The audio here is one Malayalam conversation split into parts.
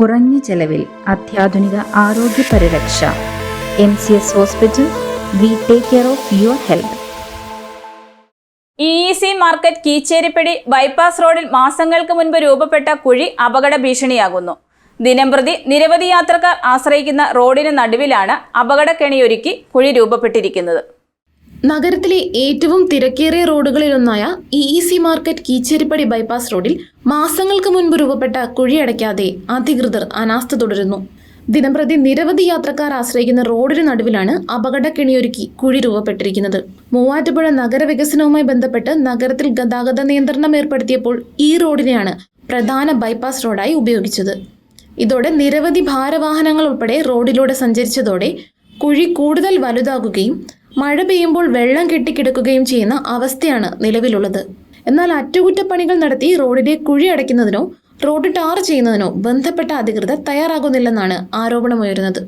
കുറഞ്ഞ ചെലവിൽ അത്യാധുനിക ആരോഗ്യ പരിരക്ഷ. M C S hospital we take care of your health. E C market Keecheripady bypass റോഡിൽ മാസങ്ങൾക്ക് മുൻപ് രൂപപ്പെട്ട കുഴി അപകട ഭീഷണിയാകുന്നു. ദിനംപ്രതി നിരവധി യാത്രക്കാർ ആശ്രയിക്കുന്ന റോഡിന് നടുവിലാണ് അപകടക്കെണിയൊരുക്കി കുഴി രൂപപ്പെട്ടിരിക്കുന്നത്. നഗരത്തിലെ ഏറ്റവും തിരക്കേറിയ റോഡുകളിലൊന്നായ E E C market Keecheripady bypass റോഡിൽ മാസങ്ങൾക്ക് മുൻപ് രൂപപ്പെട്ട കുഴിയടയ്ക്കാതെ അധികൃതർ അനാസ്ഥ തുടരുന്നു. ദിനംപ്രതി നിരവധി യാത്രക്കാർ ആശ്രയിക്കുന്ന റോഡിന് നടുവിലാണ് അപകടക്കിണിയൊരുക്കി കുഴി രൂപപ്പെട്ടിരിക്കുന്നത്. മൂവാറ്റുപുഴ നഗരവികസനവുമായി ബന്ധപ്പെട്ട് നഗരത്തിൽ ഗതാഗത നിയന്ത്രണം ഏർപ്പെടുത്തിയപ്പോൾ ഈ റോഡിനെയാണ് പ്രധാന ബൈപ്പാസ് റോഡായി ഉപയോഗിച്ചത്. ഇതോടെ നിരവധി ഭാരവാഹനങ്ങൾ ഉൾപ്പെടെ റോഡിലൂടെ സഞ്ചരിച്ചതോടെ കുഴി കൂടുതൽ വലുതാകുകയും മഴ പെയ്യുമ്പോൾ വെള്ളം കെട്ടിക്കിടക്കുകയും ചെയ്യുന്ന അവസ്ഥയാണ് നിലവിലുള്ളത്. എന്നാൽ അറ്റകുറ്റപ്പണികൾ നടത്തി റോഡിലെ കുഴി അടയ്ക്കുന്നതിനോ റോഡ് ടാർ ചെയ്യുന്നതിനോ ബന്ധപ്പെട്ട അധികൃതർ തയ്യാറാകുന്നില്ലെന്നാണ് ആരോപണമുയരുന്നത്.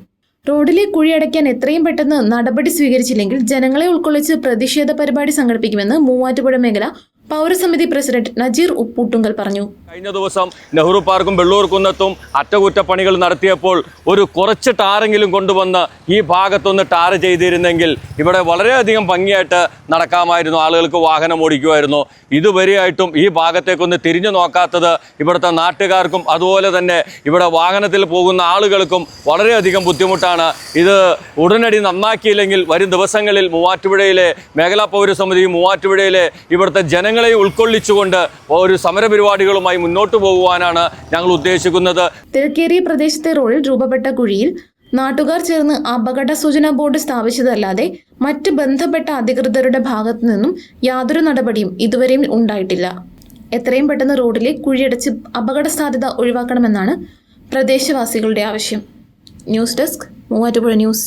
റോഡിലെ കുഴി അടയ്ക്കാൻ എത്രയും പെട്ടെന്ന് നടപടി സ്വീകരിച്ചില്ലെങ്കിൽ ജനങ്ങളെ ഉൾക്കൊള്ളിച്ച് പ്രതിഷേധ പരിപാടി സംഘടിപ്പിക്കുമെന്ന് മൂവാറ്റുപുഴ മേഖല പൗരസമിതി പ്രസിഡന്റ് നജീർ ഉപ്പൂട്ടുങ്കൽ പറഞ്ഞു. കഴിഞ്ഞ ദിവസം നെഹ്റു പാർക്കും വെള്ളൂർ കുന്നത്തും അറ്റകുറ്റപ്പണികൾ നടത്തിയപ്പോൾ ഒരു കുറച്ച് ടാറെങ്കിലും കൊണ്ടുവന്ന് ഈ ഭാഗത്തൊന്ന് ടാർ ചെയ്തിരുന്നെങ്കിൽ ഇവിടെ വളരെയധികം ഭംഗിയായിട്ട് നടക്കാമായിരുന്നു. ആളുകൾക്ക് വാഹനം ഓടിക്കുമായിരുന്നു. ഇതുവരെയായിട്ടും ഈ ഭാഗത്തേക്കൊന്ന് തിരിഞ്ഞു നോക്കാത്തത് ഇവിടുത്തെ നാട്ടുകാർക്കും അതുപോലെ തന്നെ ഇവിടെ വാഹനത്തിൽ പോകുന്ന ആളുകൾക്കും വളരെയധികം ബുദ്ധിമുട്ടാണ്. ഇത് ഉടനടി നന്നാക്കിയില്ലെങ്കിൽ വരും ദിവസങ്ങളിൽ മൂവാറ്റുപുഴയിലെ മേഖലാ പൗരസമിതി മൂവാറ്റുപുഴയിലെ ഇവിടുത്തെ ജനങ്ങളെ ഉൾക്കൊള്ളിച്ചുകൊണ്ട് ഒരു സമരപരിപാടികളുമായി മുന്നോട്ട് പോകുവാനാണ് ഞങ്ങൾ ഉദ്ദേശിക്കുന്നത്. തിരക്കേറിയ പ്രദേശത്തെ റോഡിൽ രൂപപ്പെട്ട കുഴിയിൽ നാട്ടുകാർ ചേർന്ന് അപകട സൂചനാ ബോർഡ് സ്ഥാപിച്ചതല്ലാതെ മറ്റ് ബന്ധപ്പെട്ട അധികൃതരുടെ ഭാഗത്തു നിന്നും യാതൊരു നടപടിയും ഇതുവരെയും ഉണ്ടായിട്ടില്ല. എത്രയും പെട്ടെന്ന് റോഡിലെ കുഴിയടച്ച് അപകട സാധ്യത ഒഴിവാക്കണമെന്നാണ് പ്രദേശവാസികളുടെ ആവശ്യം. News desk Muvattupuzha news.